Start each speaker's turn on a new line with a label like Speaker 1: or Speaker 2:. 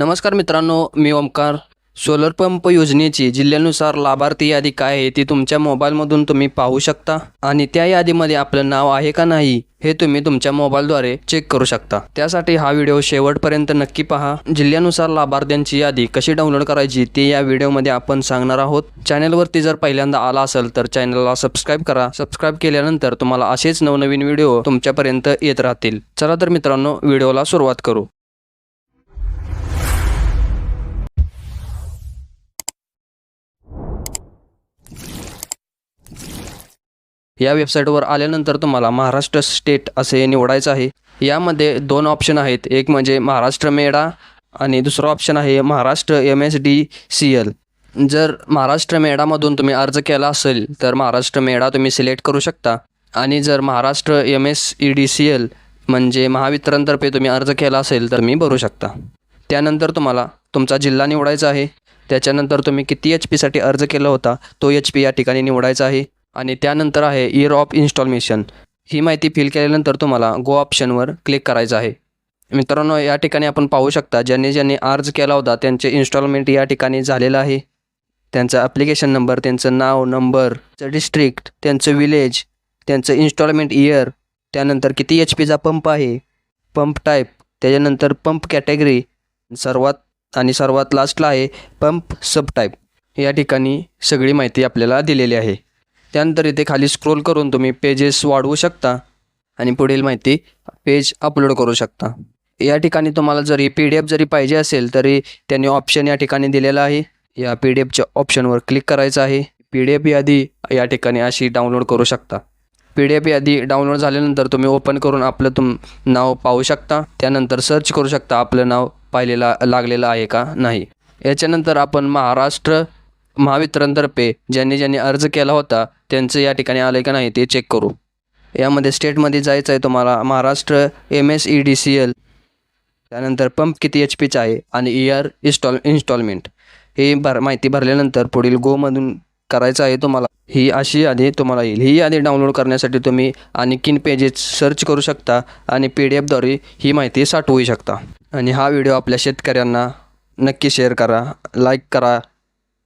Speaker 1: नमस्कार मित्रांनो मी Omkar. Solar pump योजनेची जिल्ह्यानुसार लाभार्थी यादी काय आहे ती तुमच्या मोबाईलमधून तुम्ही पाहू शकता आणि त्या यादीमध्ये आपलं नाव आहे का नाही हे तुम्ही तुमच्या मोबाईलद्वारे चेक करू शकता. त्यासाठी हा व्हिडिओ शेवटपर्यंत नक्की पहा. जिल्ह्यानुसार लाभार्थ्यांची यादी कशी डाउनलोड करायची ते या व्हिडिओमध्ये आपण सांगणार आहोत. चॅनलवरती जर पहिल्यांदा आला असेल तर चॅनलला सबस्क्राईब करा. सबस्क्राईब केल्यानंतर तुम्हाला असेच नवनवीन व्हिडिओ तुमच्यापर्यंत येत राहतील. चला तर मित्रांनो व्हिडिओला सुरुवात करू. या वेबसाईटवर आल्यानंतर तुम्हाला महाराष्ट्र स्टेट असे निवडायचं आहे. यामध्ये दोन ऑप्शन आहेत. एक म्हणजे महाराष्ट्र मेडा आणि दुसरं ऑप्शन आहे Maharashtra M S D C L जर महाराष्ट्र मेडामधून तुम्ही अर्ज केला असेल तर महाराष्ट्र मेडा तुम्ही सिलेक्ट करू शकता. आणि जर Maharashtra M S E D C L म्हणजे महावितरणतर्फे तुम्ही अर्ज केला असेल तर मी भरू शकता. त्यानंतर तुम्हाला तुमचा जिल्हा निवडायचा आहे. त्याच्यानंतर तुम्ही किती एच पीसाठी अर्ज केला होता तो एच पी या ठिकाणी निवडायचा आहे. आणि त्यानंतर आहे इयर ऑफ इन्स्टॉलमेशन ही माहिती फिल केल्यानंतर तुम्हाला गो ऑप्शनवर क्लिक करायचं आहे. मित्रांनो या ठिकाणी आपण पाहू शकता ज्यांनी ज्यांनी अर्ज केला होता त्यांचे इन्स्टॉलमेंट या ठिकाणी झालेलं आहे. त्यांचा ॲप्लिकेशन नंबर त्यांचं नाव नंबर डिस्ट्रिक्ट त्यांचं विलेज त्यांचं इन्स्टॉलमेंट इयर त्यानंतर किती एच पीचा पंप आहे पंप टाईप त्याच्यानंतर पंप कॅटेगरी सर्वात आणि सर्वात लास्टला आहे पंप सब टाईप या ठिकाणी सगळी माहिती आपल्याला दिलेली आहे. त्यानंतर इथे खाली स्क्रोल करून तुम्ही पेजेस वाढवू शकता. आणि पुढील माहिती पेज अपलोड करू शकता. या ठिकाणी तुम्हाला जरी पी डी एफ जरी पाहिजे असेल तरी त्यांनी ऑप्शन या ठिकाणी दिलेला आहे. या पी डी एफच्या ऑप्शनवर क्लिक करायचं आहे. पी डी एफ यादी या ठिकाणी अशी डाउनलोड करू शकता. पी डी एफ यादी डाउनलोड झाल्यानंतर तुम्ही ओपन करून आपलं तुम नाव पाहू शकता. त्यानंतर सर्च करू शकता आपलं नाव पाहिलेला लागलेलं आहे का नाही. याच्यानंतर आपण महाराष्ट्र महावितरणतर्फे ज्यांनी ज्यांनी अर्ज केला होता त्यांचं या ठिकाणी आलं का नाही ते चेक करू. यामध्ये स्टेटमध्ये जायचं आहे तुम्हाला Maharashtra M S E D C L त्यानंतर पंप किती एच पीचा आहे आणि इयर इन्स्टॉल इन्स्टॉलमेंट ही भर माहिती भरल्यानंतर पुढील गोमधून करायचं आहे तुम्हाला. ही अशी यादी तुम्हाला येईल. ही यादी डाउनलोड करण्यासाठी तुम्ही आणखीन पेजेस सर्च करू शकता आणि पी डी एफद्वारे ही माहिती साठवू शकता. आणि हा व्हिडिओ आपल्या शेतकऱ्यांना नक्की शेअर करा लाईक करा